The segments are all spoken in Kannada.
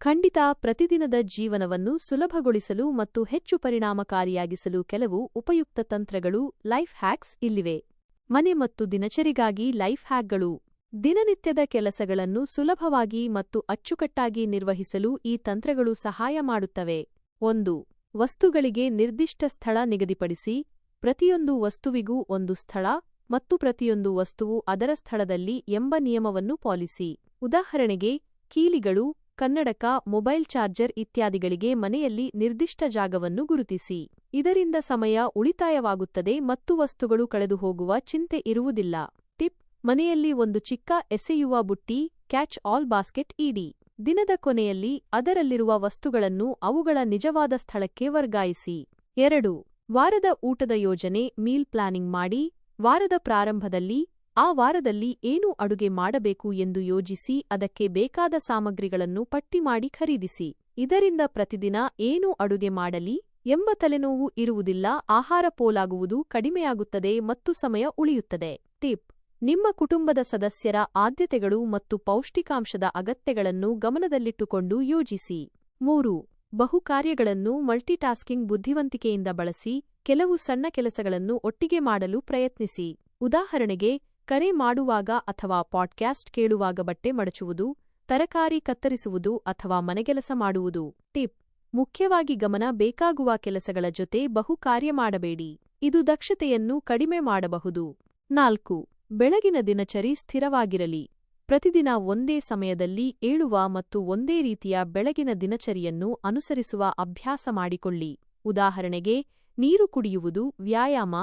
ಖಂಡಿತ ಪ್ರತಿದಿನದ ಜೀವನವನ್ನು ಸುಲಭಗೊಳಿಸಲು ಮತ್ತು ಹೆಚ್ಚು ಪರಿಣಾಮಕಾರಿಯಾಗಿಸಲು ಕೆಲವು ಉಪಯುಕ್ತ ತಂತ್ರಗಳು, ಲೈಫ್ ಹ್ಯಾಕ್ಸ್ ಇಲ್ಲಿವೆ. ಮನೆ ಮತ್ತು ದಿನಚರಿಗಾಗಿ ಲೈಫ್ ಹ್ಯಾಕ್ಗಳು. ದಿನನಿತ್ಯದ ಕೆಲಸಗಳನ್ನು ಸುಲಭವಾಗಿ ಮತ್ತು ಅಚ್ಚುಕಟ್ಟಾಗಿ ನಿರ್ವಹಿಸಲು ಈ ತಂತ್ರಗಳು ಸಹಾಯ ಮಾಡುತ್ತವೆ. ಒಂದು, ವಸ್ತುಗಳಿಗೆ ನಿರ್ದಿಷ್ಟ ಸ್ಥಳ ನಿಗದಿಪಡಿಸಿ. ಪ್ರತಿಯೊಂದು ವಸ್ತುವಿಗೂ ಒಂದು ಸ್ಥಳ ಮತ್ತು ಪ್ರತಿಯೊಂದು ವಸ್ತುವು ಅದರ ಸ್ಥಳದಲ್ಲಿ ಎಂಬ ನಿಯಮವನ್ನು ಪಾಲಿಸಿ. ಉದಾಹರಣೆಗೆ, ಕೀಲಿಗಳು ಕನ್ನಡಕ, ಮೊಬೈಲ್ ಚಾರ್ಜರ್ ಇತ್ಯಾದಿಗಳಿಗೆ ಮನೆಯಲ್ಲಿ ನಿರ್ದಿಷ್ಟ ಜಾಗವನ್ನು ಗುರುತಿಸಿ. ಇದರಿಂದ ಸಮಯ ಉಳಿತಾಯವಾಗುತ್ತದೆ ಮತ್ತು ವಸ್ತುಗಳು ಕಳೆದುಹೋಗುವ ಚಿಂತೆ ಇರುವುದಿಲ್ಲ. ಟಿಪ್, ಮನೆಯಲ್ಲಿ ಒಂದು ಚಿಕ್ಕ ಎಸೆಯುವ ಬುಟ್ಟಿ, ಕ್ಯಾಚ್ ಆಲ್ ಬಾಸ್ಕೆಟ್ ಇಡಿ. ದಿನದ ಕೊನೆಯಲ್ಲಿ ಅದರಲ್ಲಿರುವ ವಸ್ತುಗಳನ್ನು ಅವುಗಳ ನಿಜವಾದ ಸ್ಥಳಕ್ಕೆ ವರ್ಗಾಯಿಸಿ. ಎರಡು, ವಾರದ ಊಟದ ಯೋಜನೆ, ಮೀಲ್ ಪ್ಲಾನಿಂಗ್ ಮಾಡಿ. ವಾರದ ಪ್ರಾರಂಭದಲ್ಲಿ ಆ ವಾರದಲ್ಲಿ ಏನು ಅಡುಗೆ ಮಾಡಬೇಕು ಎಂದು ಯೋಜಿಸಿ ಅದಕ್ಕೆ ಬೇಕಾದ ಸಾಮಗ್ರಿಗಳನ್ನು ಪಟ್ಟಿ ಮಾಡಿ ಖರೀದಿಸಿ. ಇದರಿಂದ ಪ್ರತಿದಿನ ಏನು ಅಡುಗೆ ಮಾಡಲಿ ಎಂಬ ತಲೆನೋವು ಇರುವುದಿಲ್ಲ, ಆಹಾರ ಪೋಲಾಗುವುದು, ಕಡಿಮೆಯಾಗುತ್ತದೆ ಮತ್ತು ಸಮಯ ಉಳಿಯುತ್ತದೆ. ಟಿಪ್ ನಿಮ್ಮ ಕುಟುಂಬದ ಸದಸ್ಯರ ಆದ್ಯತೆಗಳು ಮತ್ತು ಪೌಷ್ಟಿಕಾಂಶದ ಅಗತ್ಯಗಳನ್ನು ಗಮನದಲ್ಲಿಟ್ಟುಕೊಂಡು ಯೋಜಿಸಿ. ಮೂರು ಬಹು ಕಾರ್ಯಗಳನ್ನು ಮಲ್ಟಿಟಾಸ್ಕಿಂಗ್ ಬುದ್ಧಿವಂತಿಕೆಯಿಂದ ಬಳಸಿ, ಕೆಲವು ಸಣ್ಣ ಕೆಲಸಗಳನ್ನು ಒಟ್ಟಿಗೆ ಮಾಡಲು ಪ್ರಯತ್ನಿಸಿ. ಉದಾಹರಣೆಗೆ ಕರೆ ಮಾಡುವಾಗ ಅಥವಾ ಪಾಡ್ಕ್ಯಾಸ್ಟ್ ಕೇಳುವಾಗ ಬಟ್ಟೆ ಮಡಚುವುದು, ತರಕಾರಿ ಕತ್ತರಿಸುವುದು ಅಥವಾ ಮನೆಗೆಲಸ ಮಾಡುವುದು. ಟಿಪ್, ಮುಖ್ಯವಾಗಿ ಗಮನ ಬೇಕಾಗುವ ಕೆಲಸಗಳ ಜೊತೆ ಬಹು ಕಾರ್ಯ ಮಾಡಬೇಡಿ. ಇದು ದಕ್ಷತೆಯನ್ನು ಕಡಿಮೆ ಮಾಡಬಹುದು. ನಾಲ್ಕು, ಬೆಳಗಿನ ದಿನಚರಿ ಸ್ಥಿರವಾಗಿರಲಿ. ಪ್ರತಿದಿನ ಒಂದೇ ಸಮಯದಲ್ಲಿ ಏಳುವ ಮತ್ತು ಒಂದೇ ರೀತಿಯ ಬೆಳಗಿನ ದಿನಚರಿಯನ್ನು ಅನುಸರಿಸುವ ಅಭ್ಯಾಸ ಮಾಡಿಕೊಳ್ಳಿ. ಉದಾಹರಣೆಗೆ, ನೀರು ಕುಡಿಯುವುದು ವ್ಯಾಯಾಮ,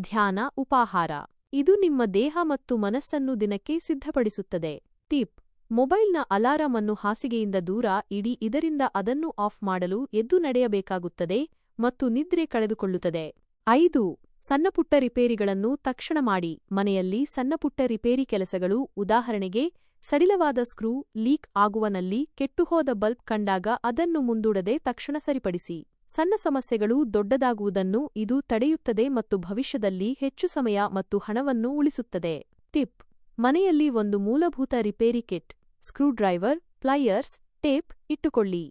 ಧ್ಯಾನ, ಉಪಾಹಾರ. ಇದು ನಿಮ್ಮ ದೇಹ ಮತ್ತು ಮನಸ್ಸನ್ನು ದಿನಕ್ಕೆ ಸಿದ್ಧಪಡಿಸುತ್ತದೆ. ಟಿಪ್. ಮೊಬೈಲ್ನ ಅಲಾರಂ ಅನ್ನು ಹಾಸಿಗೆಯಿಂದ ದೂರ ಇಡಿ, ಇದರಿಂದ ಅದನ್ನು ಆಫ್ ಮಾಡಲು ಎದ್ದು ನಡೆಯಬೇಕಾಗುತ್ತದೆ ಮತ್ತು ನಿದ್ರೆ ಕಳೆದುಕೊಳ್ಳುತ್ತದೆ. ಐದು. ಸಣ್ಣಪುಟ್ಟ ರಿಪೇರಿಗಳನ್ನು ತಕ್ಷಣ ಮಾಡಿ. ಮನೆಯಲ್ಲಿ ಸಣ್ಣಪುಟ್ಟ ರಿಪೇರಿ ಕೆಲಸಗಳು, ಉದಾಹರಣೆಗೆ ಸಡಿಲವಾದ ಸ್ಕ್ರೂ ಲೀಕ್ ಆಗುವನಲ್ಲಿ ಕೆಟ್ಟುಹೋದ ಬಲ್ಬ್ ಕಂಡಾಗ ಅದನ್ನು ಮುಂದೂಡದೆ ತಕ್ಷಣ ಸರಿಪಡಿಸಿ. ಸಣ್ಣ ಸಮಸ್ಯೆಗಳು ದೊಡ್ಡದಾಗುವುದನ್ನು ಇದು ತಡೆಯುತ್ತದೆ ಮತ್ತು ಭವಿಷ್ಯದಲ್ಲಿ ಹೆಚ್ಚು ಸಮಯ ಮತ್ತು ಹಣವನ್ನು ಉಳಿಸುತ್ತದೆ. ಟಿಪ್. ಮನೆಯಲ್ಲಿ ಒಂದು ಮೂಲಭೂತ repair kit, screwdriver, pliers, tape ಇಟ್ಟುಕೊಳ್ಳಿ.